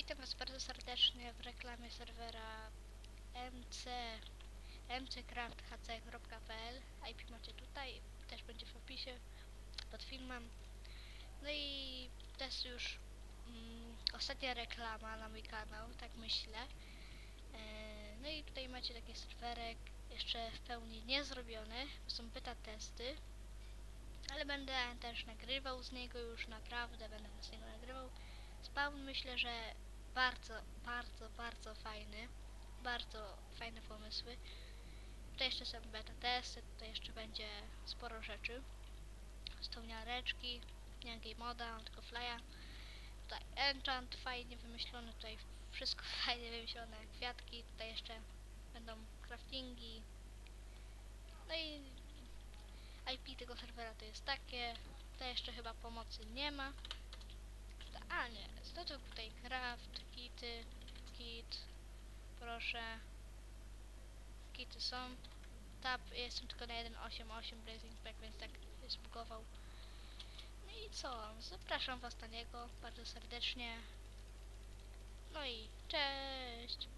Witam Was bardzo serdecznie w reklamie serwera mc mccrafthc.pl IP macie tutaj, też będzie w opisie pod filmem. No i to jest już mm, ostatnia reklama na mój kanał, tak myślę. E, no i tutaj macie taki serwerek, jeszcze w pełni nie zrobiony, są beta testy. Ale będę też nagrywał z niego już naprawdę, będę z niego nagrywał. Spawn myślę, że bardzo, bardzo, bardzo fajny. Bardzo fajne pomysły. Tutaj jeszcze są beta testy, tutaj jeszcze będzie sporo rzeczy. Stołniareczki, nie moda, tylko flya. Tutaj enchant fajnie wymyślony, tutaj wszystko fajnie wymyślone, kwiatki, tutaj jeszcze będą craftingi. No i IP tego serwera to jest takie. To jeszcze chyba pomocy nie ma. A nie, no to tutaj craft, kity, kit, proszę. Kity są. Tab, jestem tylko na 1.8.8 Blazing Pack, więc tak zbugował. No i co? Zapraszam was na niego bardzo serdecznie. No i cześć!